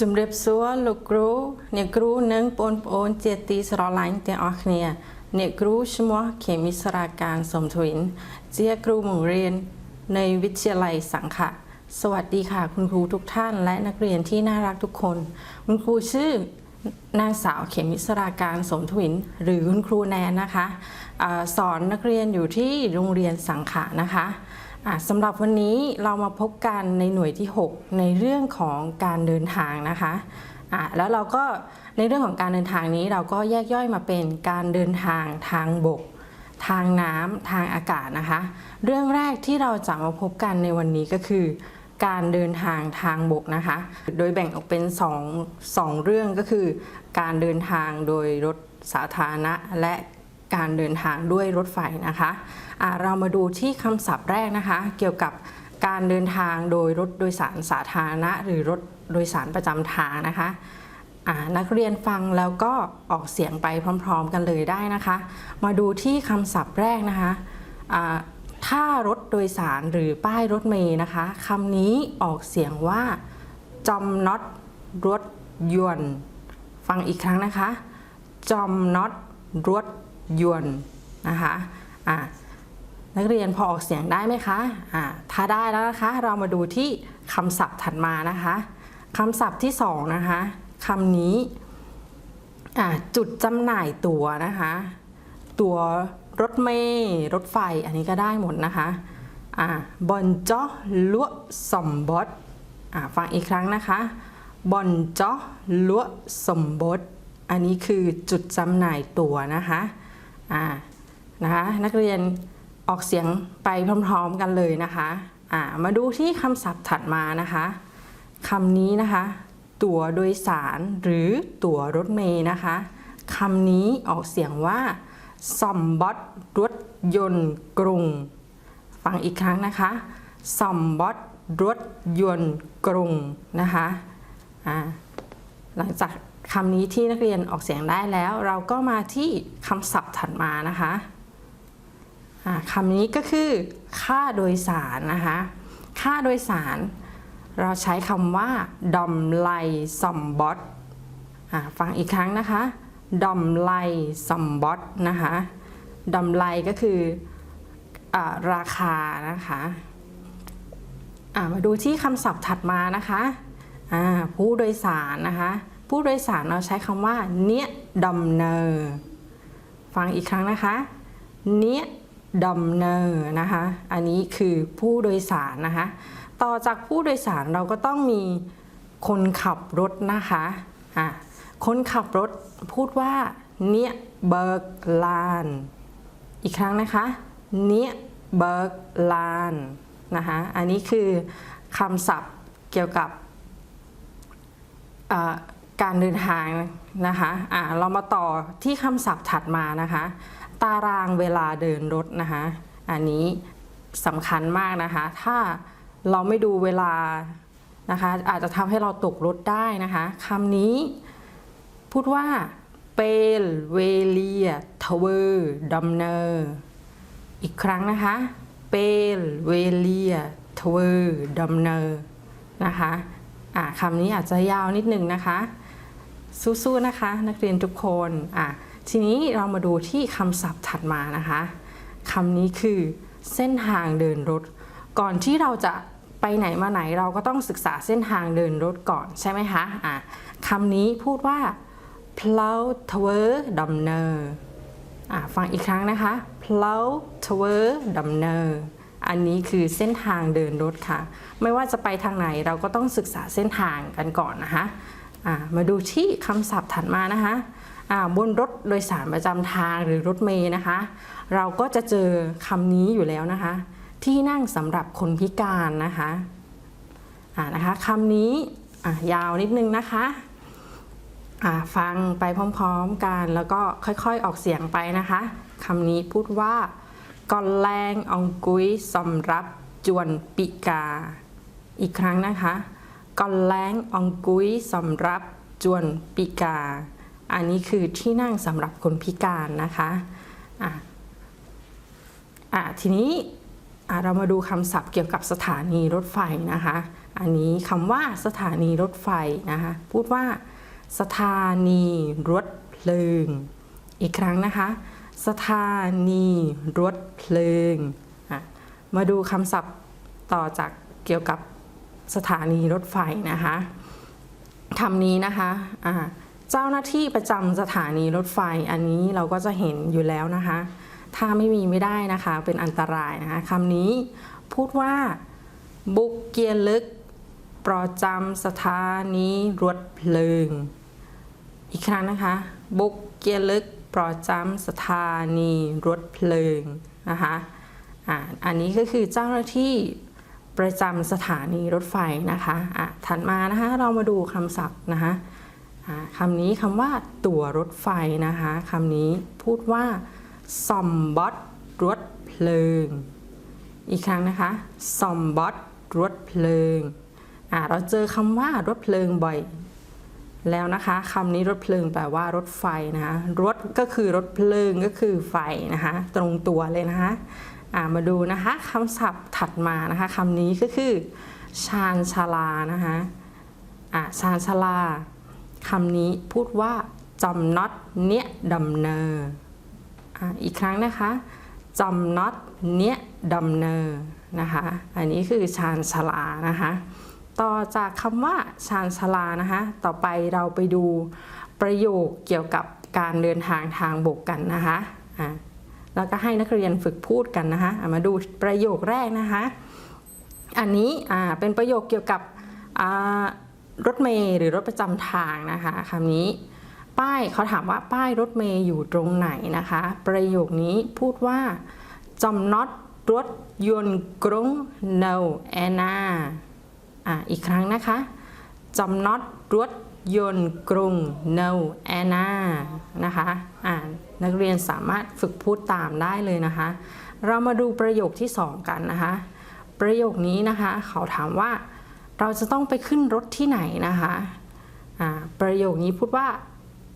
ជំរាបសួរលោកគ្រូអ្នកគ្រូនិងបងប្អូនជាទីស្រឡាញ់ទាំងអស់គ្នាអ្នកគ្រូឈ្មោះខេមីសរាការសំទ្វិន ជាគ្រូបង្រៀននៃវិទ្យាល័យសង្ខៈសวัสดีค่ะ คุณครูทุกท่าน และนักเรียนที่น่ารักทุกคน คุณครูชื่อ นางสาวเขมิสราการสมทวิน หรือคุณครูแนนนะคะอสอนนักเรียนอยู่ที่โรงเรียนสังขะนะคะสำหรับวันนี้เรามาพบกันในหน่วยที่ 6 ในเรื่องของการเดินทางนะคะะแล้วเราก็ในเรื่องของการเดินทางนี้เราก็แยกย่อยมาเป็นการเดินทางทางบก ทางน้ำทางอากาศนะคะ เรื่องแรกที่เราจะมาพบกันในวันนี้ก็คือ การเดินทางทางบกนะคะ โดยแบ่งออกเป็น2องสองเรื่องก็คือ การเดินทางโดยรถสาธารณะและการเดินทางด้วยรถไฟนะคะะเรามาดูที่คำศัพท์แรกนะคะ เกี่ยวกับการเดินทางโดยรถโดยสารสาธารณะ หรือรถโดยสารประจำทางนะคะนักเรียนฟังแล้วก็ออกเสียงไปพร้อม ๆ กันเลยได้นะคะ มาดูที่คำศัพท์แรกนะคะอ่าถ้ารถ โดยสารหรือป้ายรถเมล์นะคะคำนี้ออกเสียงว่าจอมน็อตรถยนต์ฟังอีกครั้งนะคะ จอมน็อตรถยนต์นะคะอะนักเรียนพอออกเสียงได้ไหมคะอะถ้าได้แล้วนะคะ เรามาดูที่คำศัพท์ถัดมานะคะคำศัพท์ที่สองนะคะคำนี้อะจุดจำหน่ายตั๋วนะคะ ตั๋วรถเมล์รถไฟอันนี้ก็ได้หมดนะคะ อะบอนจ้อลวสมบดอะฟังอีกครั้งนะคะบอนจ้อลวสมบดอันนี้คือจุดจำหน่ายตั๋วนะคะอ่านะคะนักเรียนออกเสียงไปพร้อมๆกันเลยนะคะอ่ามาดูที่คำศัพท์ถัดมานะคะคำนี้นะคะ ตั๋วโดยสารหรือตั๋วรถเมล์นะคะคำนี้ออกเสียงว่าซอมบอดรถยนต์กรุง ฟังอีกครั้งนะคะซอมบอดรถยนต์กรุงนะคะหลังจากคำนี้ที่นักเรียนออกเสียงได้แล้ว เราก็มาที่คำศัพท์ถัดมานะคะคำนี้ก็คือ ค่าโดยสารนะคะ ค่าโดยสาร เราใช้คำว่าดอมไลซอมบอทฟังอีกครั้งนะคะดอมไลซอมบอทนะคะดอมไลก็คือ ราคานะคะมาดูที่คำศัพท์ถัดมานะคะผู้โดยสารนะคะ ผู้โดยสารเราใช้คำว่า เนียดำเนอร์ฟังอีกครั้งนะคะ เนียดำเนอร์นะคะ อันนี้คือผู้โดยสารนะคะ ต่อจากผู้โดยสารเราก็ต้องมีคนขับรถนะคะะคนขับรถพูดว่า เนียเบิร์กลาน อีกครั้งนะคะ เนียเบิร์กลานนะคะอันนี้คือคำศัพท์เกี่ยวกับการเดินทางนะคะอ่าเรามาต่อที่คำศัพท์ถัดมานะคะ ตารางเวลาเดินรถนะคะอันนี้สำคัญมากนะคะ ถ้าเราไม่ดูเวลานะคะอาจจะทำให้เราตกรถได้นะคะคำนี้พูดว่าเปลเวเลียทเวอร์ดัมเนอร์ อีกครั้งนะคะ เปลเวเลียทเวอร์ดัมเนอร์นะคะอะคำนี้อาจจะยาวนิดนึงนะคะ สู้ๆนะคะ นักเรียนทุกคนอะทีนี้เรามาดูที่คำศัพท์ถัดมานะคะคำนี้คือเส้นทางเดินรถ ก่อนที่เราจะไปไหนมาไหนเราก็ต้องศึกษาเส้นทางเดินรถก่อนใช่ไหมคะอะคำนี้พูดว่า plow tower dumner อะ ฟังอีกครั้งนะคะ plow tower dumner อันนี้คือเส้นทางเดินรถค่ะ ไม่ว่าจะไปทางไหนเราก็ต้องศึกษาเส้นทางกันก่อนนะคะมาดูที่คำศัพท์ถัดมานะคะะบนรถโดยสารประจำทางหรือรถเมล์นะคะ เราก็จะเจอคำนี้อยู่แล้วนะคะ ที่นั่งสำหรับคนพิการนะคะะนะคะคำนี้ยาวนิดนึงนะคะ ฟังไปพร้อมๆกัน แล้วก็ค่อยๆออกเสียงไปนะคะคำนี้พูดว่ากอนแรงองกุยสำรับจวนปิกา อีกครั้งนะคะกอนแรงองกุยสำรับจวนปิกา อันนี้คือที่นั่งสำหรับคนพิการนะคะอะอะทีนี้เรามาดูคำศัพท์เกี่ยวกับสถานีรถไฟนะคะ อันนี้คำว่าสถานีรถไฟนะคะ พูดว่า สถานีรถเพลิง อีกครั้งนะคะ สถานีรถเพลิง มาดูคำศัพท์ต่อจากเกี่ยวกับสถานีรถไฟนะคะคำนี้นะคะเจ้าหน้าที่ประจำสถานีรถไฟอันนี้เราก็จะเห็นอยู่แล้วนะคะ ถ้าไม่มีไม่ได้นะคะเป็นอันตรายนะคะคำนี้พูดว่าบุกเกียร์ลึก ประจำสถานีรถเพลิง อีกครั้งนะคะ บุกเกียร์ลึกประจำสถานีรถเพลิงนะคะอ่าอันนี้ก็คือเจ้าหน้าที่ประจำสถานีรถไฟนะคะอะถัดมานะคะเรามาดูคำศัพท์นะคะอ่าคำนี้คำว่าตั๋วรถไฟนะคะคำนี้พูดว่าซอมบอสรถเพลิง อีกครั้งนะคะซอมบอสรถเพลิงอ่าเราเจอคำว่ารถเพลิงบ่อย แล้วนะคะคำนี้รถเพลิงแปลว่ารถไฟนะคะรถก็คือรถเพลิงก็คือไฟนะคะตรงตัวเลยนะคะามาดูนะคะคำศัพท์ถัดมานะคะคำนี้ก็คือชาญชาลานะคะอ่าชาญชาลาคำนี้พูดว่าจำน็อตเนี้ยดำเนออ่าอีกครั้งนะคะจำน็อตเนี้ยดำเนอนะคะ อันนี้คือชาญชาลานะคะ ต่อจากคำว่าชาญชลานะคะ ต่อไปเราไปดูประโยคเกี่ยวกับการเดินทางทางบกกันนะคะอะแล้วก็ให้นักเรียนฝึกพูดกันนะคะมาดูประโยคแรกนะคะ อันนี้เป็นประโยคเกี่ยวกับรถเมล์หรือรถประจำทางนะคะคำนี้ ป้ายเขาถามว่าป้ายรถเมย์อยู่ตรงไหนนะคะ ประโยคนี้พูดว่าจำน็อตรถยนต์กรุงเนวแอนา อะอีกครั้งนะคะจำน็อตรถยนต์กรุงเนวแอนานะคะอ่านักเรียนสามารถฝึกพูดตามได้เลยนะคะ เรามาดูประโยคที่สองกันนะคะ ประโยคนี้นะคะเขาถามว่าเราจะต้องไปขึ้นรถที่ไหนนะคะอ่าประโยคนี้พูดว่า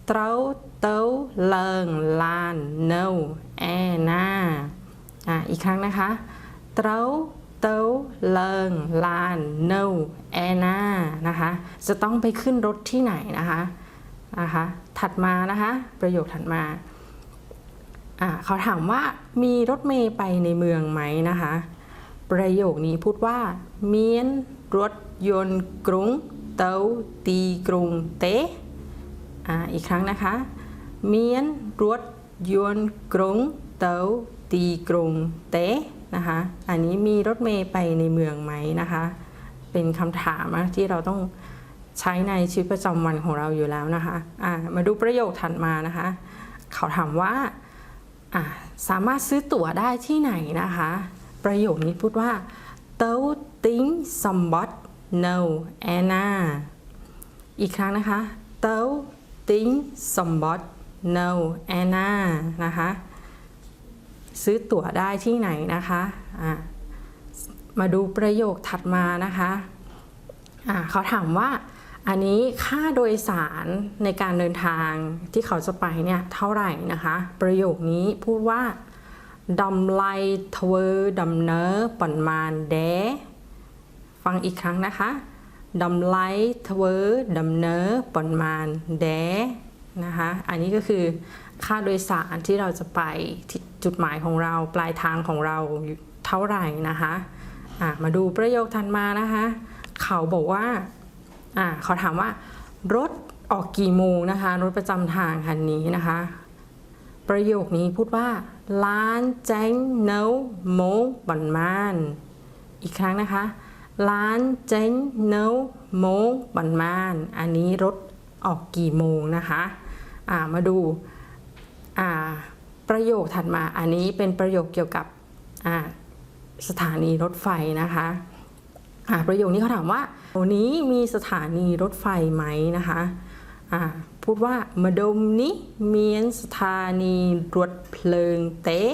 trâu tấu lờn làn nâu e na อะอีกครั้งนะคะเต้า trâu tấu lờn làn nâu e na นะคะ จะต้องไปขึ้นรถที่ไหนนะคะนะคะ ถัดมานะคะ ประโยคถัดมาอะเขาถามว่ามีรถเมย์ไปในเมืองไหมนะคะ ประโยคนี้พูดว่าเมียนรถยนต์กรุงเตาตีกรุงเตอ่าอีกครั้งนะคะเมียนรถยนต์กรุงเตาตีกรุงเต นะคะ อันนี้มีรถเมย์ไปในเมืองไหมนะคะ เป็นคำถามที่เราต้องใช้ในชีวิตประจำวันของเราอยู่แล้วนะคะอ่ามาดูประโยคถัดมานะคะ เขาถามว่าสามารถซื้อตั๋วได้ที่ไหนนะคะ ประโยคนี้พูดว่าเต้าติ้งซัมบอตโนแอนนาอีกครั้งนะคะเต้าติ้งสมบอต no แอนนานะคะ ซื้อตั๋วได้ที่ไหนนะคะะมาดูประโยคถัดมานะคะะเขาถามว่าอันนี้ค่าโดยสารในการเดินทางที่เขาจะไปเนี่ยเท่าไหร่นะคะ ประโยคนี้พูดว่าดำไลทเวอร์ดำเนอร์ปนมานเดฟังอีกครั้งนะคะดำไลทเวอร์ดำเนอร์ปนมานเดนะคะ อันนี้ก็คือ ค่าโดยสารที่เราจะไปที่จุดหมายของเราปลายทางของเราเท่าไหร่นะคะอะมาดูประโยคถัดมานะคะ เขาบอกว่าอะเขาถามว่ารถออกกี่โมงนะคะ รถประจำทางคันนี้นะคะ ประโยคนี้พูดว่าล้านแจ้งเนวโมบันมานอีกครั้งนะคะล้านเจ๊งเนวโมงบันมาน อันนี้รถออกกี่โมงนะคะอ่ามาดู ประโยคถัดมาอันนี้เป็นประโยคเกี่ยวกับสถานีรถไฟนะคะประโยคนี้เขาถามว่าวันนี้มีสถานีรถไฟไหมนะคะพูดว่ามาดมนี้มีสถานีรถเพลิงเตะ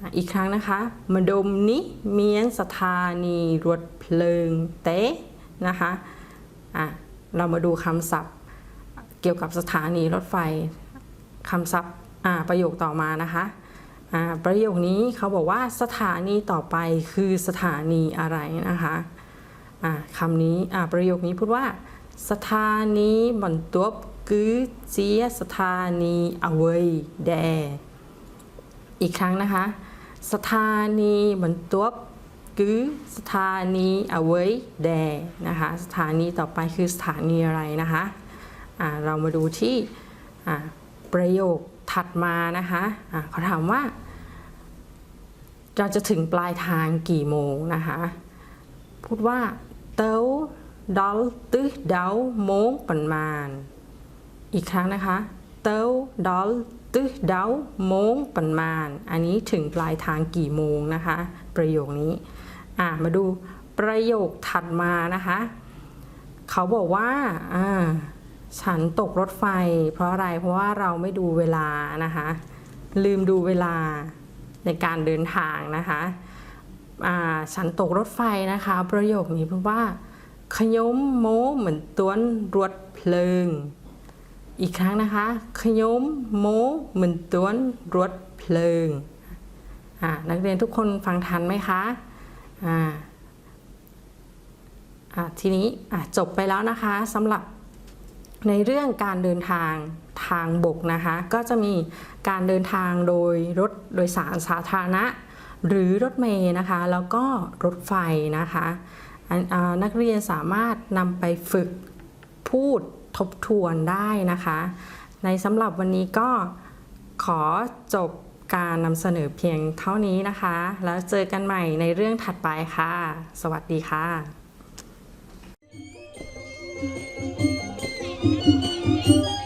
อะอีกครั้งนะคะมาดมนี้มีนสถานีรถเพลิงเตะนะคะะเรามาดูคำศัพท์เกี่ยวกับสถานีรถไฟ คำศัพท์ประโยคต่อมานะคะประโยคนี้เขาบอกว่าสถานีต่อไปคือสถานีอะไรนะคะคำนี้ประโยคนี้พูดว่า สถานีบนตัวคือเจียสถานีเอาไว้แดอีกครั้งนะคะ สถานีบนตัวคือสถานีเอาไว้แดนะคะสถานีต่อไปคือสถานีอะไรนะคะอ่าเรามาดูที่ ประโยคถัดมานะคะอ่าเขาถามว่า เราจะถึงปลายทางกี่โมงนะคะ พูดว่าเต้าดอลตึเดาโมงประมาณ อีกครั้งนะคะเต้าดอลตึเดาโมงประมาณ อันนี้ถึงปลายทางกี่โมงนะคะ ประโยคนี้อะมาดูประโยคถัดมานะคะ เขาบอกว่าอ่า ฉันตกรถไฟ เพราะอะไรเพราะว่าเราไม่ดูเวลานะคะ ลืมดูเวลาในการเดินทางนะคะฉันตกรถไฟนะคะ ประโยคนี้เพูดว่า ขยมโมเหมือนต้วนรวดเพลิง อีกครั้งนะคะ ขยมโมเหมือนต้วนรวดเพลิงนักเรียนทุกคนฟังทันไหมคะอ่าอ่าทีนี้จบไปแล้วนะคะสำหรับ ในเรื่องการเดินทางทางบกนะคะ ก็จะมีการเดินทางโดยรถโดยสารสาธารณะ หรือรถเมล์นะคะ แล้วก็รถไฟนะคะนนักเรียนสามารถนำไปฝึกพูดทบทวนได้นะคะ ในสำหรับวันนี้ก็ขอจบการนำเสนอเพียงเท่านี้นะคะ แล้วเจอกันใหม่ในเรื่องถัดไปค่ะ สวัสดีค่ะ「Thank you.